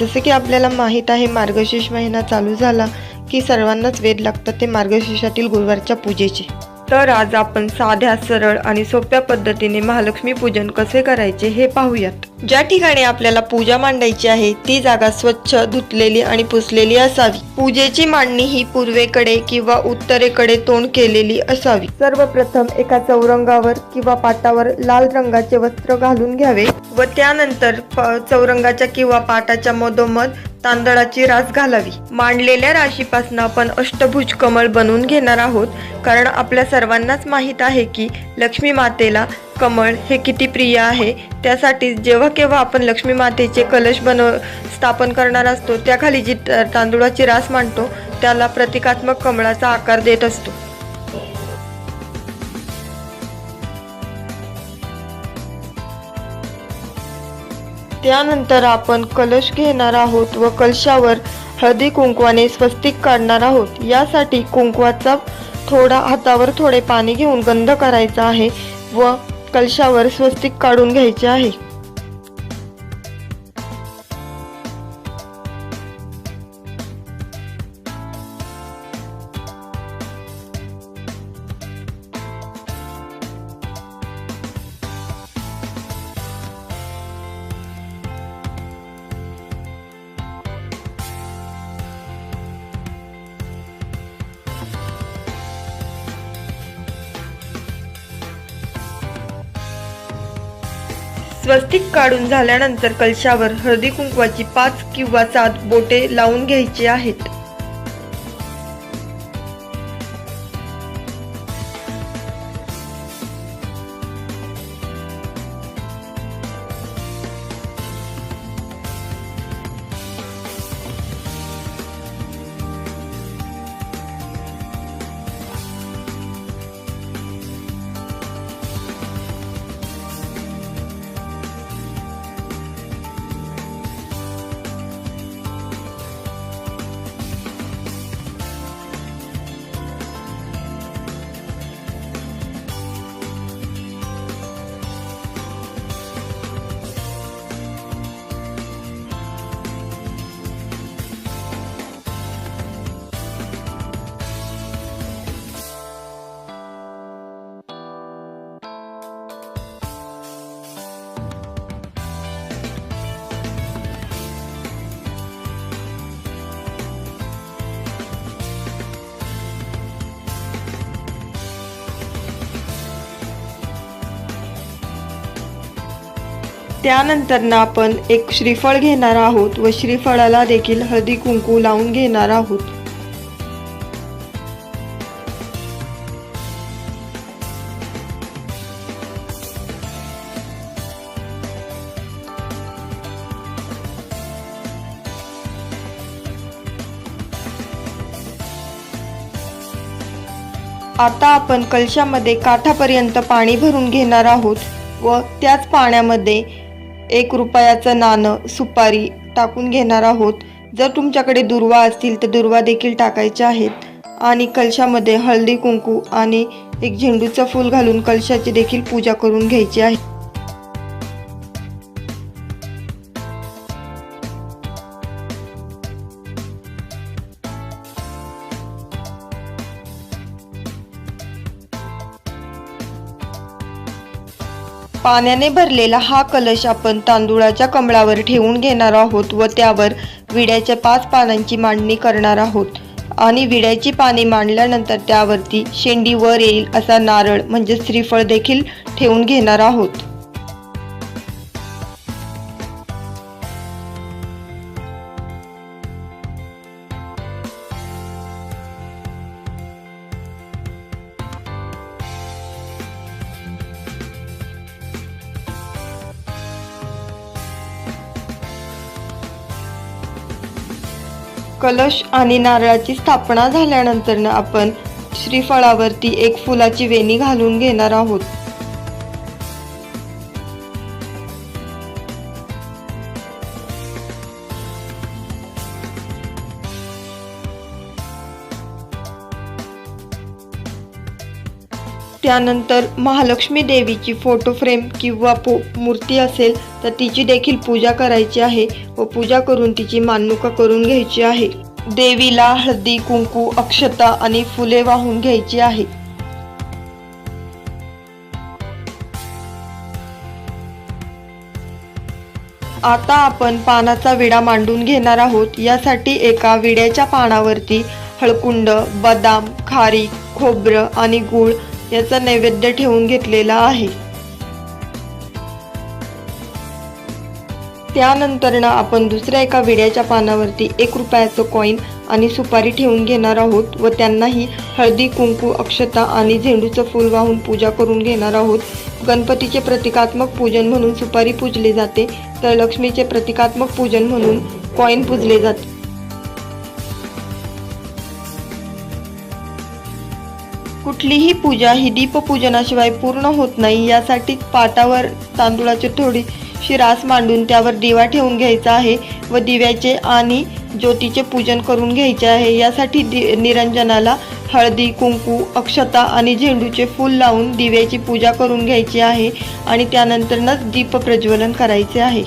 जसं की आपल्याला माहीत आहे मार्गशीर्ष महिना चालू झाला की सर्वांनाच वेध लागतात ते मार्गशीर्षातील गुरुवारच्या पूजेचे. तर आज आपण साध्या सरळ आणि सोप्या पद्धतीने महालक्ष्मी पूजन कसे करायचे हे पाहूयात. ज्या ठिकाणी आपल्याला पूजा मांडायची आहे ती जागा स्वच्छ धुतलेली आणि पुसलेली असावी. पूजेची मांडणी ही पूर्वेकडे किंवा उत्तरेकडे तोंड केलेली असावी. सर्वप्रथम एका चौरंगावर किंवा पाटावर लाल रंगाचे वस्त्र घालून घ्यावे व त्यानंतर चौरंगाच्या किंवा पाटाच्या मधोमध तांदळाची रास घालावी. मांडलेल्या राशीपासून आपण अष्टभुज कमळ बनवून घेणार आहोत. कारण आपल्या सर्वांनाच माहीत आहे की लक्ष्मी मातेला कमळ हे किती प्रिय आहे. त्यासाठी जेव्हा केव्हा आपण लक्ष्मी मातेचे कलश बनव स्थापन करणार असतो त्याखाली जी तांदुळाची रास मांडतो त्याला प्रतिकात्मक कमळाचा आकार देत असतो. त्यानंतर आपण कलश घेणार आहोत व कलशावर हळदी कुंकवाने स्वस्तिक काढणार आहोत. यासाठी कुंकवाचा थोडा हातावर थोडे पाणी घेऊन गंध करायचा आहे व कलशावर स्वस्तिक काढून घ्यायचे आहे. स्वस्तिक काढून झाल्यानंतर कलशावर हळदी कुंकवाची पाच किंवा सात बोटे लावून घ्यायची आहेत. त्यानंतर ना आपण एक श्रीफळ घेणार आहोत व श्रीफळाला देखील हळदी कुंकू लावून घेणार आहोत. आता आपण कलशामध्ये काठापर्यंत पाणी भरून घेणार आहोत व त्याच पाण्यामध्ये एक रुपयाचं नाणं सुपारी टाकून घेणार आहोत. जर तुमच्याकडे दुर्वा असतील तर दुर्वा देखील टाकायचे आहेत. आणि कलशामध्ये हळदी कुंकू आणि एक झेंडूचं फूल घालून कलशाची देखील पूजा करून घ्यायची आहे. पाण्याने भरलेला हा कलश आपण तांदुळाच्या कमळावर ठेवून घेणार आहोत व त्यावर विड्याच्या पाच पानांची मांडणी करणार आहोत. आणि विड्याची पाने मांडल्यानंतर त्यावरती शेंडी वर येईल असा नारळ म्हणजे श्रीफळ देखील ठेवून घेणार आहोत. कलश आणि नारळाची स्थापना झाल्यानंतर आपण श्रीफळावरती एक फुलाची वेणी घालून घेणार आहोत. त्यानंतर महालक्ष्मी देवीची फोटो फ्रेम किंवा पो मूर्ती असेल तर तिची देखील पूजा करायची आहे व पूजा करून तिची मांडणुका करून घ्यायची आहे. देवीला हळदी कुंकू अक्षता आणि फुले वाहून घ्यायची आहे. आता आपण पानाचा विडा मांडून घेणार आहोत. यासाठी एका विड्याच्या पानावरती हळकुंड बदाम खारी खोबरं आणि गूळ याचा नैवेद्य ठेवून घेतलेला आहे. त्यानंतर ना आपण दुसऱ्या एका विड्याच्या पानावरती एक रुपयाचं कॉईन आणि सुपारी ठेवून घेणार आहोत व त्यांनाही हळदी कुंकू अक्षता आणि झेंडूचं फूल वाहून पूजा करून घेणार आहोत. गणपतीचे प्रतिकात्मक पूजन म्हणून सुपारी पूजली जाते तर लक्ष्मीचे प्रतिकात्मक पूजन म्हणून कॉईन पूजले जाते. कुठलीही पूजा ही दीपपूजनाशिवाय पूर्ण होत नाही. यासाठी पाटावर तांदूळाची थोडीशी रास मांडून त्यावर दिवा ठेवून घ्यायचा आहे व दिव्याचे आणि ज्योतीचे पूजन करून घ्यायचे आहे. यासाठी दि निरंजनाला हळदी कुंकू अक्षता आणि झेंडूचे फूल लावून दिव्याची पूजा करून घ्यायची आहे आणि त्यानंतरच दीप प्रज्वलन करायचे आहे.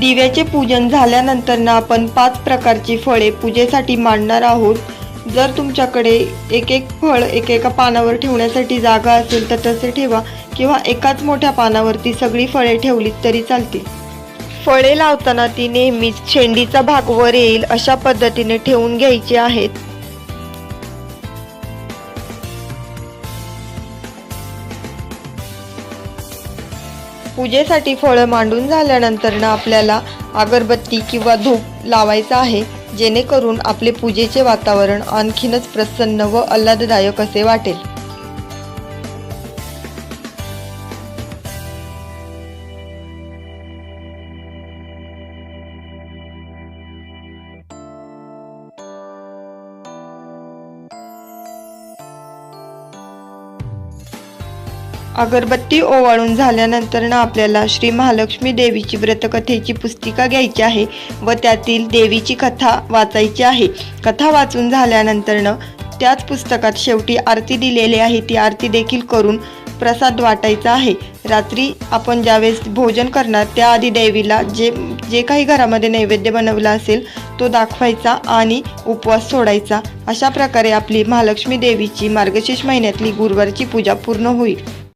दिव्याचे पूजन झाल्यानंतर ना आपण पाच प्रकारची फळे पूजेसाठी मांडणार आहोत. जर तुमच्याकडे एक एक फळ एकेका पानावर ठेवण्यासाठी जागा असेल तर तसे ठेवा किंवा एकाच मोठ्या पानावरती सगळी फळे ठेवलीत तरी चालतील. फळे लावताना ती नेहमीच शेंडीचा भाग वर येईल अशा पद्धतीने ठेवून घ्यायची आहेत. पूजेसाठी फळं मांडून झाल्यानंतर ना आपल्याला अगरबत्ती किंवा धूप लावायचा आहे जेणेकरून आपले पूजेचे वातावरण आणखीनच प्रसन्न व आल्हाददायक असे वाटेल. अगरबत्ती ओवाळून झाल्यानंतर ना आपल्याला श्री महालक्ष्मी देवीची व्रतकथेची पुस्तिका घ्यायची आहे व त्यातील देवीची कथा वाचायची आहे. कथा वाचून झाल्यानंतर त्याच पुस्तकात शेवटी आरती दिलेली आहे. ती आरती देखील करून प्रसाद वाटायचा आहे. रात्री आपण ज्यावेळेस भोजन करणार त्याआधी देवीला जे जे काही घरामध्ये नैवेद्य बनवला असेल तो दाखवायचा आणि उपवास सोडायचा. अशा प्रकारे आपली महालक्ष्मी देवीची मार्गशीर्ष महिन्यातली गुरुवारची पूजा पूर्ण होईल.